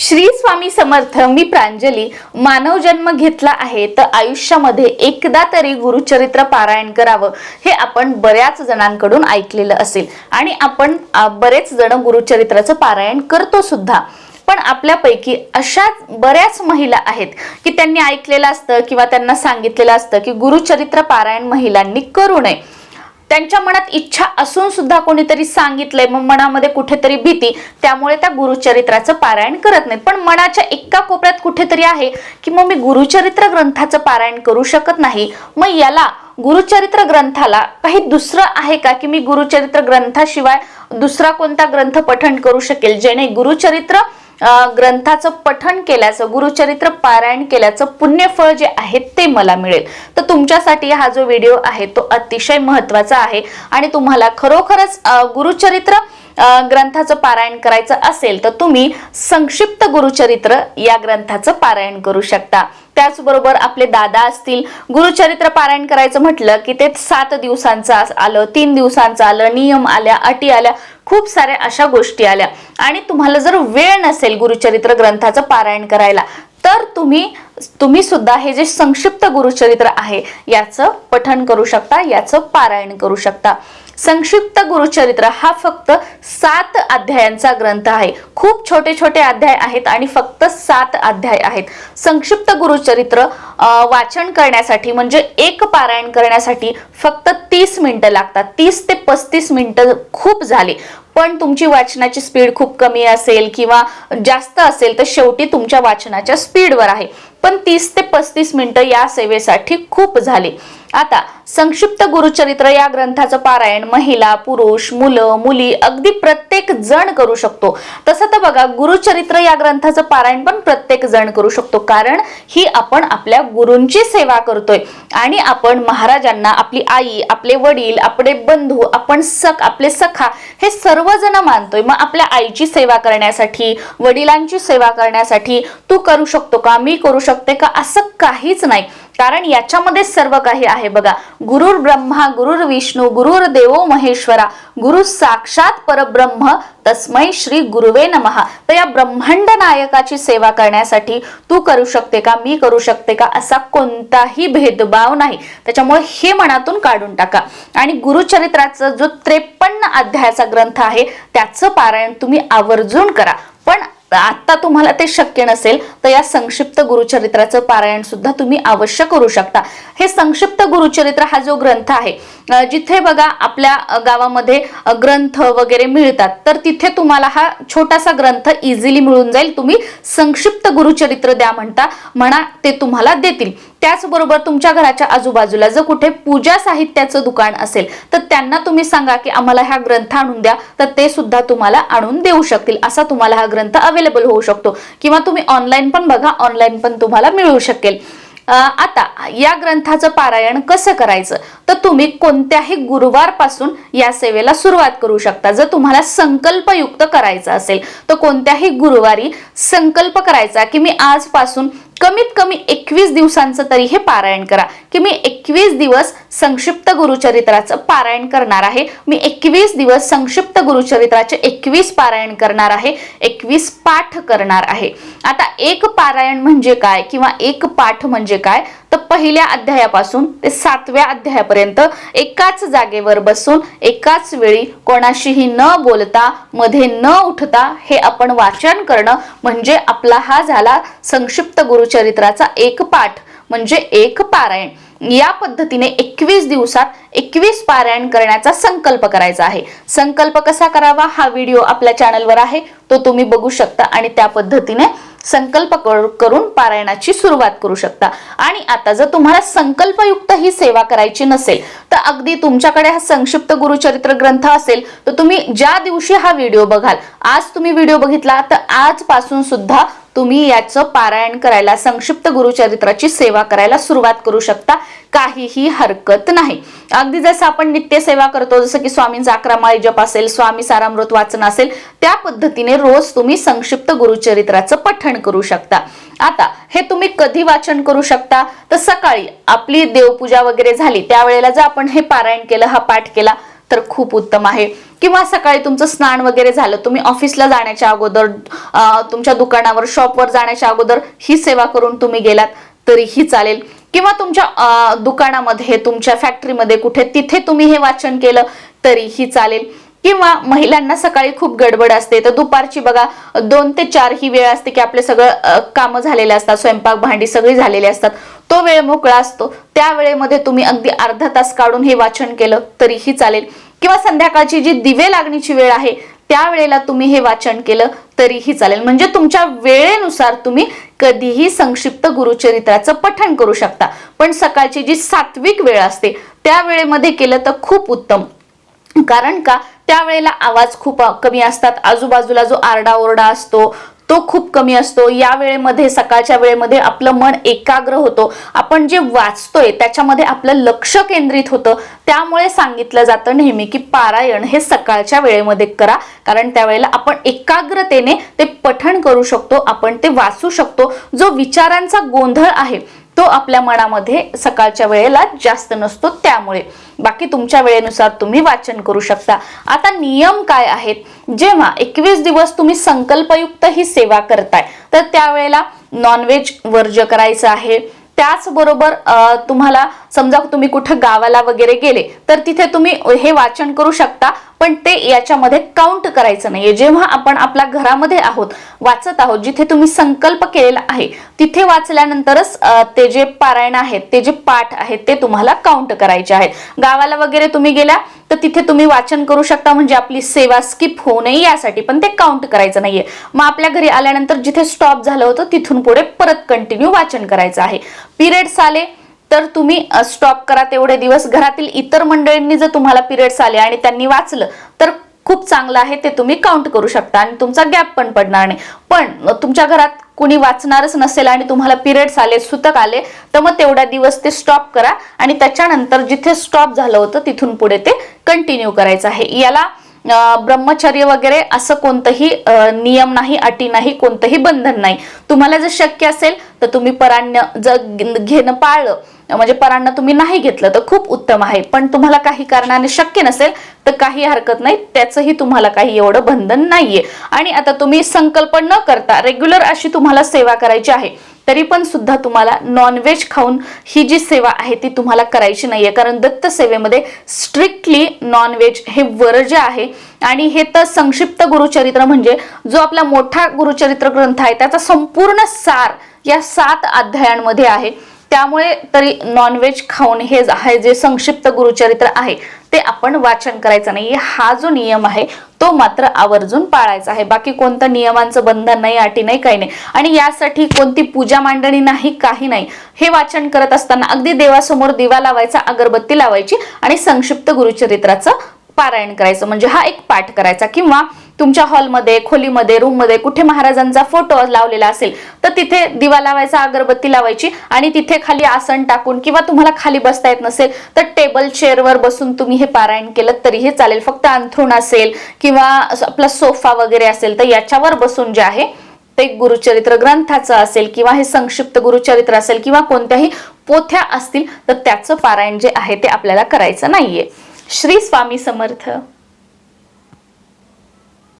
श्री स्वामी समर्थ मी प्रांजली. मानव जन्म घेतला आहे तर आयुष्यामध्ये एकदा तरी गुरुचरित्र पारायण करावं हे आपण बऱ्याच जणांकडून ऐकलेलं असेल. आणि आपण बरेच जण गुरुचरित्राचं पारायण करतो सुद्धा. पण आपल्यापैकी अशा बऱ्याच महिला आहेत की त्यांनी ऐकलेलं असतं किंवा त्यांना सांगितलेलं असतं की गुरुचरित्र पारायण महिलांनी करू नये. त्यांच्या मनात इच्छा असून सुद्धा कोणीतरी सांगितलंय मग मनामध्ये कुठेतरी भीती. त्यामुळे त्या गुरुचरित्राचं पारायण करत नाहीत. पण मनाच्या एका कोपऱ्यात कुठेतरी आहे की मग मी गुरुचरित्र ग्रंथाचं पारायण करू शकत नाही. मग याला गुरुचरित्र ग्रंथाला काही दुसरं आहे का की मी गुरुचरित्र ग्रंथाशिवाय दुसरा कोणता ग्रंथ पठण करू शकेल? जेणे गुरुचरित्र ग्रंथाचं पठण केल्याचं गुरुचरित्र पारायण केल्याचं पुण्यफळ जे आहे ते मला मिळेल. तर तुमच्यासाठी हा जो व्हिडिओ आहे तो अतिशय महत्त्वाचा आहे. आणि तुम्हाला खरोखरच गुरुचरित्र ग्रंथाचं पारायण करायचं असेल तर तुम्ही संक्षिप्त गुरुचरित्र या ग्रंथाचं पारायण करू शकता. त्याचबरोबर आपले दादा असतील गुरुचरित्र पारायण करायचं म्हटलं की ते सात दिवसांचं आलं तीन दिवसांचं आलं नियम आल्या अटी आल्या खूप साऱ्या अशा गोष्टी आल्या. आणि तुम्हाला जर वेळ नसेल गुरुचरित्र ग्रंथाचं पारायण करायला तर तुम्ही तुम्ही सुद्धा हे जे संक्षिप्त गुरुचरित्र आहे याचं पठण करू शकता याचं पारायण करू शकता. संक्षिप्त गुरुचरित्र. हा फक्त सात अध्यायांचा ग्रंथ आहे. खूप छोटे छोटे अध्याय आहेत आणि फक्त सात अध्याय आहेत. संक्षिप्त गुरुचरित्र वाचन करण्यासाठी म्हणजे एक पारायण करण्यासाठी फक्त तीस मिनिटं लागतात. तीस ते पस्तीस मिनिटं खूप झाले. पण तुमची वाचनाची स्पीड खूप कमी असेल किंवा जास्त असेल तर शेवटी तुमच्या वाचनाच्या स्पीडवर आहे. पण तीस ते पस्तीस मिनिटं या सेवेसाठी खूप झाले. आता संक्षिप्त गुरुचरित्र या ग्रंथाचं पारायण महिला पुरुष मुलं मुली अगदी प्रत्येक जण करू शकतो. तसं तर बघा गुरुचरित्र या ग्रंथाचं पारायण पण प्रत्येक जण करू शकतो. कारण ही आपण आपल्या गुरूंची सेवा करतोय. आणि आपण महाराजांना आपली आई आपले वडील आपले बंधू आपण सख आपले सखा हे सर्वजण मानतोय. मग आपल्या आईची सेवा करण्यासाठी वडिलांची सेवा करण्यासाठी तू करू शकतो का? मी करू शकते का? असं काहीच नाही. कारण याच्यामध्ये सर्व काही आहे. बघा गुरुर ब्रह्मा गुरुर विष्णू गुरुर देवो महेश्वरा गुरु साक्षात परब्रह्म तस्मै श्री गुरुवे नमहा तर या ब्रह्मांड नायकाची सेवा करण्यासाठी तू करू शकते का मी करू शकते का असा कोणताही भेदभाव नाही. त्याच्यामुळे हे मनातून काढून टाका. आणि गुरुचरित्राचा जो त्रेपन्न अध्यायाचा ग्रंथ आहे त्याचं पारायण तुम्ही आवर्जून करा. पण आता तुम्हाला ते शक्य नसेल तर या संक्षिप्त गुरुचरित्राचं पारायण सुद्धा तुम्ही अवश्य करू शकता. हे संक्षिप्त गुरुचरित्र हा जो ग्रंथ आहे जिथे बघा आपल्या गावामध्ये ग्रंथ वगैरे मिळतात तर तिथे तुम्हाला हा छोटासा ग्रंथ इझिली मिळून जाईल. तुम्ही संक्षिप्त गुरुचरित्र द्या म्हणता म्हणा ते तुम्हाला देतील. त्याचबरोबर तुमच्या घराच्या आजूबाजूला जर कुठे पूजा साहित्याचं दुकान असेल तर त्यांना तुम्ही सांगा की आम्हाला हा ग्रंथ आणून द्या तर ते सुद्धा तुम्हाला आणून देऊ शकतील. असा तुम्हाला हा ग्रंथ अवेलेबल होऊ शकतो. किंवा तुम्ही ऑनलाईन पण बघा ऑनलाईन पण तुम्हाला मिळू शकेल. आता या ग्रंथाचं पारायण कसं करायचं? तर तुम्ही कोणत्याही गुरुवारपासून या सेवेला सुरुवात करू शकता. जर तुम्हाला संकल्पयुक्त करायचं असेल तर कोणत्याही गुरुवारी संकल्प करायचा की मी आजपासून कमीत कमी एकवीस दिवसांचं तरी हे पारायण करा. की मी एकवीस दिवस संक्षिप्त गुरुचरित्राचं पारायण करणार आहे. मी एकवीस दिवस संक्षिप्त गुरुचरित्राचे एकवीस पारायण करणार आहे. एकवीस पाठ करणार आहे. आता एक पारायण म्हणजे काय किंवा एक पाठ म्हणजे काय? तर पहिल्या अध्यायापासून ते सातव्या अध्यायापर्यंत एकाच जागेवर बसून एकाच वेळी कोणाशीही न बोलता मध्ये न उठता हे आपण वाचन करणं म्हणजे आपला हा झाला संक्षिप्त गुरु गुरुचरित्राचा एक पाठ म्हणजे एक पारायण. या पद्धतीने एकवीस दिवसात एकवीस पारायण करण्याचा संकल्प करायचा आहे. संकल्प कसा करावा? हा व्हिडिओ आपल्या चॅनलवर आहे. तो तुम्ही बघू शकता आणि त्या पद्धतीने संकल्प कर- करून पारायणाची सुरुवात करू शकता. आणि आता जर तुम्हाला संकल्पयुक्त ही सेवा करायची नसेल तर अगदी तुमच्याकडे हा संक्षिप्त गुरुचरित्र ग्रंथ असेल तर तुम्ही ज्या दिवशी हा व्हिडिओ बघाल आज तुम्ही व्हिडिओ बघितला तर आजपासून सुद्धा तुम्ही याचं पारायण करायला संक्षिप्त गुरुचरित्राची सेवा करायला सुरुवात करू शकता. काहीही हरकत नाही. अगदी जसं आपण नित्य सेवा करतो जसं की स्वामींचा जाकरामाळी जप असेल स्वामी सारामृत वाचन असेल त्या पद्धतीने रोज तुम्ही संक्षिप्त गुरुचरित्राचं पठण करू शकता. आता हे तुम्ही कधी वाचन करू शकता? तर सकाळी आपली देवपूजा वगैरे झाली त्यावेळेला जर आपण हे पारायण केलं हा पाठ केला तर खूप उत्तम आहे. किंवा सकाळी तुमचं स्नान वगैरे झालं तुम्ही ऑफिसला जाण्याच्या अगोदर तुमच्या दुकानावर शॉपवर जाण्याच्या अगोदर ही सेवा करून तुम्ही गेलात तरीही चालेल. किंवा तुमच्या दुकानामध्ये तुमच्या फॅक्टरीमध्ये कुठे तिथे तुम्ही हे वाचन केलं तरीही चालेल. किंवा महिलांना सकाळी खूप गडबड असते तर दुपारची बघा दोन ते चार ही वेळ असते की आपले सगळं कामं झालेले असतात स्वयंपाक भांडी सगळी झालेली असतात. तो वेळ मोकळा असतो. त्या वेळेमध्ये तुम्ही अगदी अर्धा तास काढून हे वाचन केलं तरीही चालेल. किंवा संध्याकाळची जी दिवे लागण्याची वेळ आहे त्या वेळेला तुम्ही हे वाचन केलं तरीही चालेल. म्हणजे तुमच्या वेळेनुसार तुम्ही कधीही संक्षिप्त गुरुचरित्राचं पठण करू शकता. पण सकाळची जी सात्विक वेळ असते त्या वेळेमध्ये केलं तर खूप उत्तम. कारण का? त्यावेळेला आवाज खूप कमी असतात. आजूबाजूला जो आरडाओरडा असतो तो खूप कमी असतो. या वेळेमध्ये सकाळच्या वेळेमध्ये आपलं मन एकाग्र होतो. आपण जे वाचतोय त्याच्यामध्ये आपलं लक्ष केंद्रित होतं. त्यामुळे सांगितलं जातं नेहमी की पारायण हे सकाळच्या वेळेमध्ये करा. कारण त्यावेळेला आपण एकाग्रतेने ते पठण करू शकतो आपण ते वाचू शकतो. जो विचारांचा गोंधळ आहे तो आपल्या मनामध्ये सकाळच्या वेळेला जास्त नसतो त्यामुळे. बाकी तुमच्या वेळेनुसार तुम्ही वाचन करू शकता. आता नियम काय आहेत? जेव्हा एकवीस दिवस तुम्ही संकल्पयुक्त ही सेवा करताय तर त्यावेळेला नॉनव्हेज वर्ज करायचं आहे. त्याचबरोबर तुम्हाला समजा तुम्ही कुठं गावाला वगैरे गेले तर तिथे तुम्ही हे वाचन करू शकता. पण ते याच्यामध्ये काउंट करायचं नाहीये. जेव्हा आपण आपल्या घरामध्ये आहोत वाचत आहोत जिथे तुम्ही संकल्प केलेला आहे तिथे वाचल्यानंतरच ते जे पारायण आहेत ते जे पाठ आहेत ते तुम्हाला काउंट करायचे आहेत. गावाला वगैरे तुम्ही गेल्या तर तिथे तुम्ही वाचन करू शकता म्हणजे आपली सेवा स्किप होऊ नये यासाठी पण ते काउंट करायचं नाहीये. मग आपल्या घरी आल्यानंतर जिथे स्टॉप झालं होतं तिथून पुढे परत कंटिन्यू वाचन करायचं आहे. पिरियड्स आले तर तुम्ही स्टॉप करा तेवढे दिवस. घरातील इतर मंडळींनी जर तुम्हाला पिरियड्स आले आणि त्यांनी वाचलं तर खूप चांगलं आहे ते तुम्ही काउंट करू शकता आणि तुमचा गॅप पण पडणार नाही. पण तुमच्या घरात कुणी वाचणारच नसेल आणि तुम्हाला पिरियड्स आले सुतक आले तर मग तेवढ्या दिवस ते स्टॉप करा आणि त्याच्यानंतर जिथे स्टॉप झालं होतं तिथून पुढे ते कंटिन्यू करायचं आहे. याला ब्रह्मचर्य वगैरे असं कोणतंही नियम नाही अटी नाही कोणतंही बंधन नाही. तुम्हाला जर शक्य असेल तर तुम्ही पराण्य जर घेणं पाळलं म्हणजे परांना तुम्ही नाही घेतलं तर खूप उत्तम आहे. पण तुम्हाला काही कारणाने शक्य नसेल तर काही हरकत नाही त्याचंही तुम्हाला काही एवढं बंधन नाहीये. आणि आता तुम्ही संकल्प न करता रेग्युलर अशी तुम्हाला सेवा करायची आहे. तरी पण सुद्धा तुम्हाला नॉनव्हेज खाऊन ही जी सेवा आहे ती तुम्हाला करायची नाहीये. कारण दत्त सेवेमध्ये स्ट्रिक्टली नॉनव्हेज हे वर्ज्य आहे आणि हे तर संक्षिप्त गुरुचरित्र म्हणजे जो आपला मोठा गुरुचरित्र ग्रंथ आहे त्याचा संपूर्ण सार या सात अध्यायांमध्ये आहे. त्यामुळे तरी नॉनव्हेज खाऊन हे ज- हे जे संक्षिप्त गुरुचरित्र आहे ते आपण वाचन करायचं नाही हा जो नियम आहे तो मात्र आवर्जून पाळायचा आहे. बाकी कोणतं नियमांचं बंधन नाही अटी नाही काही नाही. आणि यासाठी कोणती पूजा मांडणी नाही काही नाही. हे वाचन करत असताना अगदी देवासमोर दिवा लावायचा अगरबत्ती लावायची आणि संक्षिप्त गुरुचरित्राचं पारायण करायचं म्हणजे हा एक पाठ करायचा. किंवा तुमच्या हॉलमध्ये खोलीमध्ये रूममध्ये कुठे महाराजांचा फोटो लावलेला असेल तर तिथे दिवा लावायचा अगरबत्ती लावायची आणि तिथे खाली आसन टाकून किंवा तुम्हाला खाली बसता येत नसेल तर टेबल चेअरवर बसून तुम्ही हे पारायण केलं तरीही चालेल. फक्त अंथरूण असेल किंवा आपला सोफा वगैरे असेल तर याच्यावर बसून जे आहे ते गुरुचरित्र ग्रंथाचं असेल किंवा हे संक्षिप्त गुरुचरित्र असेल किंवा कोणत्याही पोथ्या असतील तर त्याचं पारायण जे आहे ते आपल्याला करायचं नाहीये. श्री स्वामी समर्थ.